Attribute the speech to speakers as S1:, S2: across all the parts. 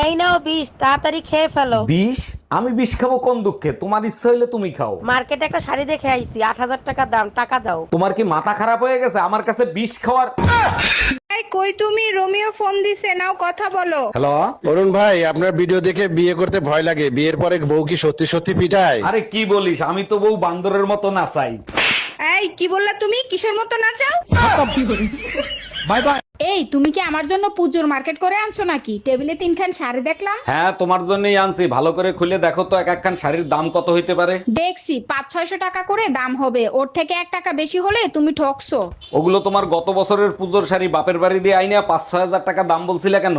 S1: এই নাও বিষ তাড়াতাড়ি খেয়ে ফেলো।
S2: বিষ? আমি বিষ খাব কোন দুঃখে? তোমার ইচ্ছা হইলে তুমি খাও।
S1: মার্কেটে একটা শাড়ি দেখে আইছি আট হাজার টাকা দাম টাকা দাও।
S2: তোমার কি মাথা খারাপ হয়ে গেছে? আমার কাছে বিষ খাওয়ার
S3: এই কই তুমি? রোমিও ফোন দিছে নাও কথা বলো।
S2: হ্যালো?
S4: অরুণ ভাই আপনার ভিডিও দেখে বিয়ে করতে ভয় লাগে। বিয়ের পরে বউ কি সত্যি সত্যি পিটায়?
S2: আরে কি বলিস? আমি তো বউ বান্দরের মতো নাচাই।
S3: এই কি বললা তুমি? কিসের মতো নাচাও?
S5: এই তুমি কি আমার জন্য পুজোর মার্কেট করে আনছো নাকি? টেবিলে তিনখান শাড়ি দেখলাম।
S2: হ্যাঁ তোমার জন্যই আনছি। ভালো করে খুলে দেখো তো এক একখান শাড়ির দাম কত হইতে পারে।
S5: দেখছি পাঁচ ছয়শো টাকা করে দাম হবে। ওর থেকে এক টাকা বেশি হলে তুমি ঠকছো।
S2: ওগুলো তোমার গত বছরের পুজোর শাড়ি বাপের বাড়ি দিয়ে আইনা পাঁচ ছয় হাজার টাকা দাম বলছিলে কেন?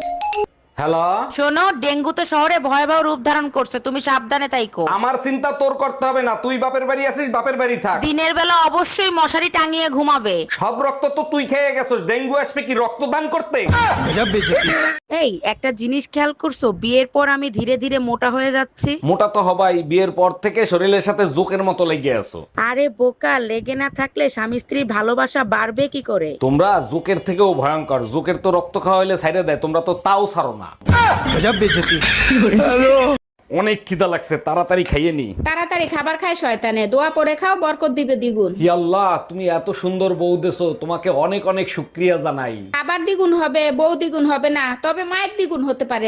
S2: হ্যালো?
S1: শোনো ডেঙ্গু তো শহরে ভয়াবহ রূপ ধারণ করছে তুমি সাবধানে তাইকো
S2: আমার চিন্তা তোর করতে হবে না তুই বাপের বাড়ি আছিস বাপের বাড়ি থাক।
S1: দিনের বেলা অবশ্যই মশারি টাঙিয়ে ঘুমাবে।
S2: সব রক্ত তো তুই খেয়ে গেছিস ডেঙ্গু আসবে কি রক্তদান করতে?
S1: এই একটা জিনিস খেয়াল করছ বিয়ের পর আমি ধীরে ধীরে মোটা হয়ে যাচ্ছি?
S2: মোটা তো হবাই বিয়ের পর থেকে শরীরের সাথে জোকের মতো লেগে আছো।
S1: আরে বোকা লেগে না থাকলে স্বামী স্ত্রীর ভালোবাসা বাড়বে কি করে?
S2: তোমরা জোকের থেকেও ভয়ঙ্কর জোকের তো রক্ত খাওয়া হইলে সাইডে দেয় তোমরা তো তাও ছাড়ো না। অনেক খিদা লাগছে তাড়াতাড়ি খাইয়ে নি।
S5: তাড়াতাড়ি খাবার খায় শয়তানে দোয়া পরে খাও বরকত দিবে দ্বিগুণ।
S2: হি আল্লাহ তুমি এত সুন্দর বউ দেছো তোমাকে অনেক অনেক শুক্রিয়া জানাই।
S5: খাবার দ্বিগুণ হবে বউ দ্বিগুণ হবে না তবে মায়ের দ্বিগুণ হতে পারে।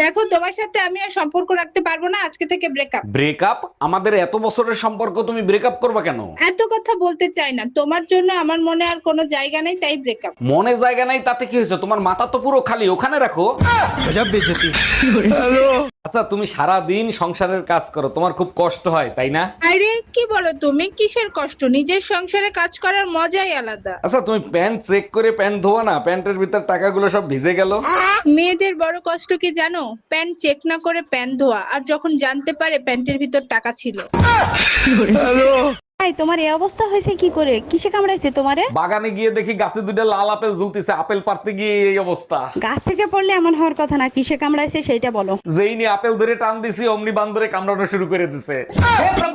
S3: দেখো তোমার সাথে আমি আর সম্পর্ক রাখতে পারব না আজকে থেকে ব্রেকআপ
S2: ব্রেকআপ আমাদের এত বছরের সম্পর্ক তুমি ব্রেকআপ করবা কেন?
S3: এত কথা বলতে চাই না। তোমার জন্য আমার মনে আর কোনো জায়গা নেই তাই ব্রেকআপ
S2: মনে জায়গা নাই তাতে কি হয়েছে? তোমার মাথা তো পুরো খালি ওখানে রাখো। আচ্ছা তুমি সারা দিন সংসারের কাজ করো তোমার খুব কষ্ট হয় তাই না?
S3: আরে কি বলো তুমি? কিসের কষ্ট? নিজের সংসারে কাজ করার মজাই আলাদা।
S2: আচ্ছা তুমি প্যান্ট চেক করে প্যান্ট ধোয়া না? প্যান্টের ভিতর টাকাগুলো সব ভিজে গেল?
S3: মেয়েদের বড় কষ্ট কি জানো? প্যান্ট চেক না করে প্যান্ট ধোয়া আর যখন জানতে পারে প্যান্টের ভিতর টাকা ছিল।
S6: ভাই তোমার এই অবস্থা হয়েছে কি করে? কিসে কামড়াইছে তোমারে?
S2: বাগানে গিয়ে দেখি গাছে দুটো লাল আপেল ঝুলতেছে আপেল পারতে গিয়ে এই অবস্থা।
S6: গাছ থেকে পড়লে এমন হওয়ার কথা না কিসে কামড়াইছে সেইটা বলো।
S2: যেই নিয়ে আপেল ধরে টান দিছি অমনি বান্দরে কামড়ানো শুরু করে দিছে।